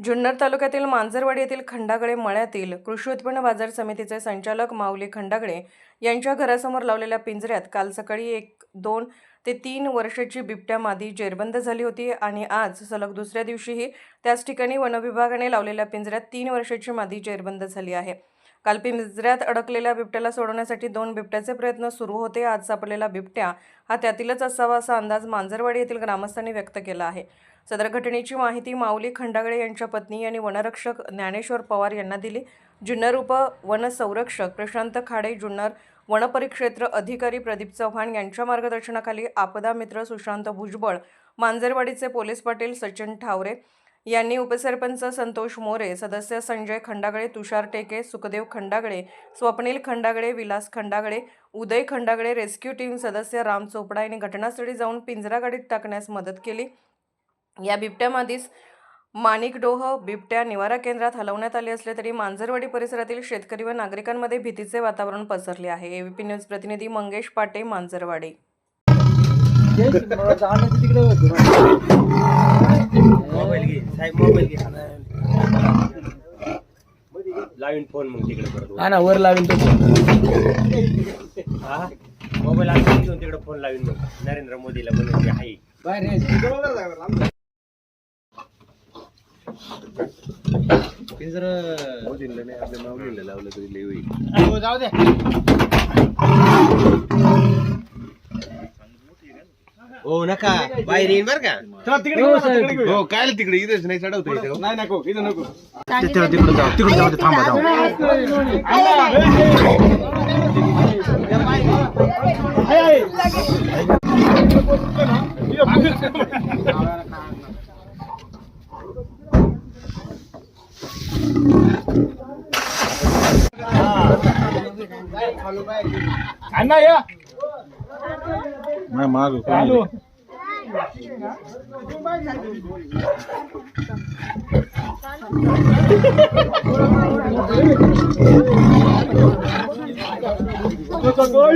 जुन्नर तालुक्यातील मांजरवाडी येथील खंडागळे मळ्यातील कृषी उत्पन्न बाजार समितीचे संचालक माऊली खंडागळे यांच्या घरासमोर लावलेल्या पिंजऱ्यात काल सकाळी एक दोन ते तीन वर्षाची बिबट्या मादी जेरबंद झाली होती आणि आज सलग दुसऱ्या दिवशीही त्याच ठिकाणी वनविभागाने लावलेल्या पिंजऱ्यात तीन वर्षाची मादी जेरबंद झाली आहे. काल पिंजऱ्यात अडकलेल्या बिबट्याला सोडवण्यासाठी दोन बिबट्याचे प्रयत्न सुरू होते. आज सापडलेला बिबट्या हा त्यातीलच असावा असा अंदाज मांजरवाडी येथील ग्रामस्थांनी व्यक्त केला आहे. सदर घटनेची माहिती माऊली खंडागळे यांच्या पत्नी आणि वनरक्षक ज्ञानेश्वर पवार यांना दिली. जुन्नर उप वनसंरक्षक प्रशांत खाडे जुन्नर वनपरिक्षेत्र अधिकारी प्रदीप चव्हाण यांच्या मार्गदर्शनाखाली आपदा मित्र सुशांत भुजबळ मांजरवाडीचे पोलीस पाटील सचिन ठावरे यांनी उपसरपंच संतोष मोरे सदस्य संजय खंडागळे तुषार टेके सुखदेव खंडागळे स्वप्नील खंडागळे विलास खंडागळे उदय खंडागळे रेस्क्यू टीम सदस्य राम चोपडा यांनी घटनास्थळी जाऊन पिंजरा गाडीत टाकण्यास मदत केली. या बिबट्यामाधीच माणिकडोह बिबट्या निवारा केंद्रात हलवण्यात आले असले तरी मांजरवाडी परिसरातील शेतकरी व नागरिकांमध्ये भीतीचे वातावरण पसरले आहे. एबीपी न्यूज प्रतिनिधी मंगेश पाटे मांजरवाडी. मोबाईल घे साहेब मोबाईल घे. लावीन फोन मग तिकडे परत हा ना वर लावेल तो हा? मोबाईल आता घेऊन तिकडे फोन लावीन मग. नरेंद्र मोदीला म्हणून ते आहे. जाऊ दे. हो नका बाहेर येईन बर का चला तिकडे घेऊ, तिकडे. हो काय तिकडे इथेच नाही चढवतो इथे नाही नको इथं नको तिकडे जाऊ तिकडे जाऊ थांबा जाऊ अण्णा या माग चालू Eu tô doido.